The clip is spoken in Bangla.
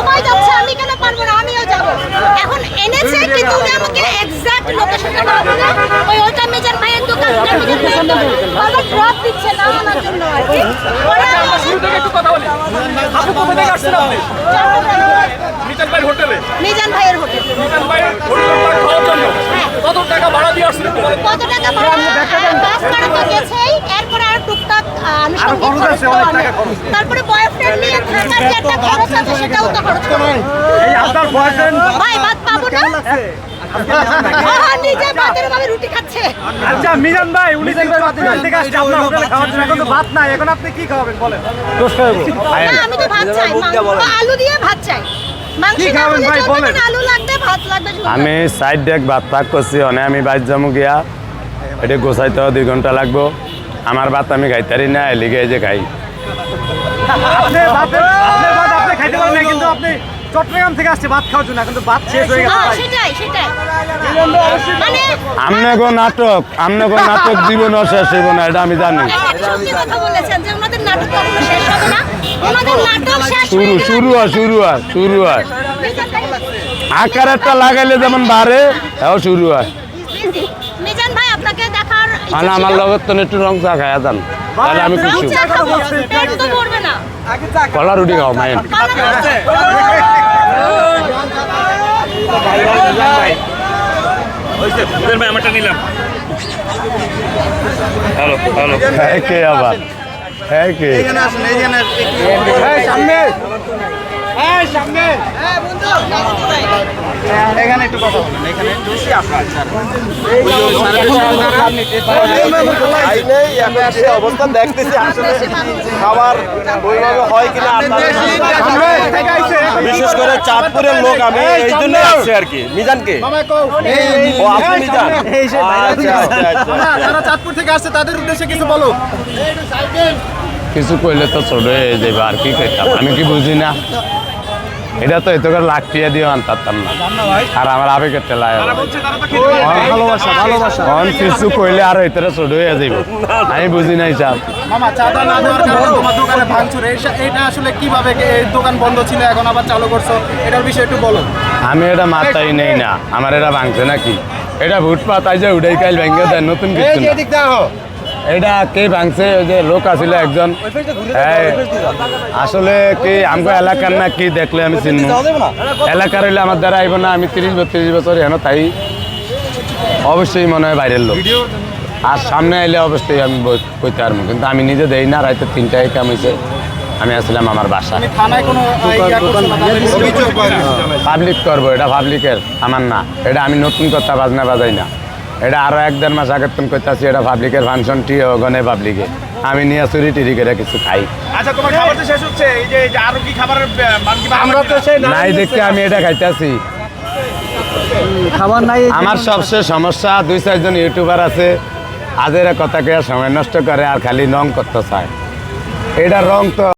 সবাই যাচ্ছে আমি কেন পারব না? আমিও যাব। এখন এনেছে কিন্তু উনি আমাকে এক্সাক্ট লোকেশনটা না। ওই ওটা মেজার ভাইয়ের দোকান ওটা মেজার ভাইয়ের দোকান। ড্রপ দিচ্ছে না আমার জন্য আর কি। ওরা আচ্ছা, একটু কথা বলি। আপু কোথা থেকে আসছেন আপনি? মিজান ভাইয়ের হোটেলে? মিজান ভাইয়ের হোটেল। মিজান ভাইয়ের হোটেল খাওয়ার জন্য। হ্যাঁ। কত টাকা ভাড়া দিয়ে আসছেন? কত টাকা ভাড়া? বাস ভাড়া তো গেছেই। টুকটাক আনুষঙ্গিক খরচ তারপরে বয়ফ্রেন্ড নিয়ে থাকার যে একটা খরচ আছে সেটাও তো খরচ করতে এই আপনার বয়ফ্রেন্ড ভাই ভাত পাবো না? হ্যাঁ, নিজে ভাতের ভাবে রুটি খাচ্ছে। আচ্ছা মিজান ভাই উনি যে চট্টগ্রাম থেকে আসছে আপনার হোটেলে খাওয়ার জন্য। এখন তো ভাত নাই এখন আপনি কি খাওয়াবেন বলেন। না আমি তো ভাত চাই আলু দিয়ে ভাত চাই। আমি সাইড ডেক ভাত পাক করছি অনে আমি বাইর যাব গিয়া। এটা গোছাইতে হবে দুই ঘণ্টা লাগবো। আমার ভাত আমি খাইতারি না এলিগে যে খাই। কিন্তু আপনি চট্টগ্রাম থেকে আসছে ভাত খাওয়ার জন্য এখন ভাত শেষ হয়ে গেছে হ্যাঁ সেটাই সেটাই। মানে আমনে গো নাটক আমনে গো নাটক জীবন শেষ হইব না এটা আমি জানি। কথা বলেছেন যে ওনাদের নাটক কখনো শেষ হবে না। ওনাদের নাটক শেষ শুরু শুরু হয় শুরু হয় শুরু হয়। আকার একটা লাগাইলে যেমন বাড়ে এও শুরু হয়। মিজান ভাই আপনাকে দেখার মানে আমার লগত তো একটু রং চা খাইয়া যান। তাহলে আমি খুশি কলা রুটি খাও আমারটা নিলাম হ্যালো হ্যালো হ্যাঁ কে আবার? হ্যাঁ কে? এই সামনে। এই সামনে। এখানে একটু কথা বলেন এখানে অবস্থা দেখতেছি আসলে খাবার ওইভাবে হয় কিনা বিশেষ করে চাঁদপুরের লোক আমি এই জন্য আসছি আর কি। মিজানকে? ও আপনি মিজান? যারা চাঁদপুর থেকে আসছে তাদের উদ্দেশ্যে কিছু বলো কিছু কইলে তো চলে যাবে আর কি আমি কি বুঝি না? এটা তো এত করে লাখ টিয়া দিয়ে আনতাম না। আর আমার আবেগের ভালোবাসা অন কিছু কইলে আর এতটা ছোট হয়ে যাইব। আমি বুঝি নাই স্যার মামা চাঁদা না দেওয়ার কারণে তোমার দোকানে ভাঙচুর। এটা- এটা আসলে কীভাবে এই দোকান বন্ধ ছিল এখন আবার চালু করছ? এটার বিষয়ে একটু বলো। আমি এটা মাথায় নেই না। আমার এটা ভাঙছে নাকি? এটা ফুটপাত আইজে উঠাই কাইল ভেঙে দেয় নতুন কিছু এটা কে ভাঙছে? ওই যে লোক আছিল একজন। আসলে কি আমগো এলাকার না কি দেখলে আমি চিনব এলাকার হইলে আমার দ্বারা আইব না আমি তিরিশ বত্রিশ বছর হেন তাই। অবশ্যই মনে হয় বাইরের লোক। আর সামনে আইলে অবশ্যই আমি কইতে পারব কিন্তু আমি নিজে দেই না রাইতে তিনটায় কাম হয়েছে আমি আসলাম আমার বাসা। পাবলিক করব এটা পাবলিকের আমার না। এটা আমি নতুন কথা বাজনা বাজাই না। এটা আরও এক দেড় মাস আগের তুমি করতেছি এটা পাবলিকের ফাংশন টি ওখানে পাবলিকে। আমি নিয়ে চুরি টিরি করে কিছু খাই। আচ্ছা তোমার খাবার তো শেষ হচ্ছে এই যে এই যে আরও কি খাবারের মান কি আমরা তো সেই নাই দেখতে আমি এটা খাইতেছি। খাবার নাই আমার সবচেয়ে সমস্যা দুই চারজন ইউটিউবার আছে আজের কথা কে সময় নষ্ট করে আর খালি রং করতে চায়। এটা রং তো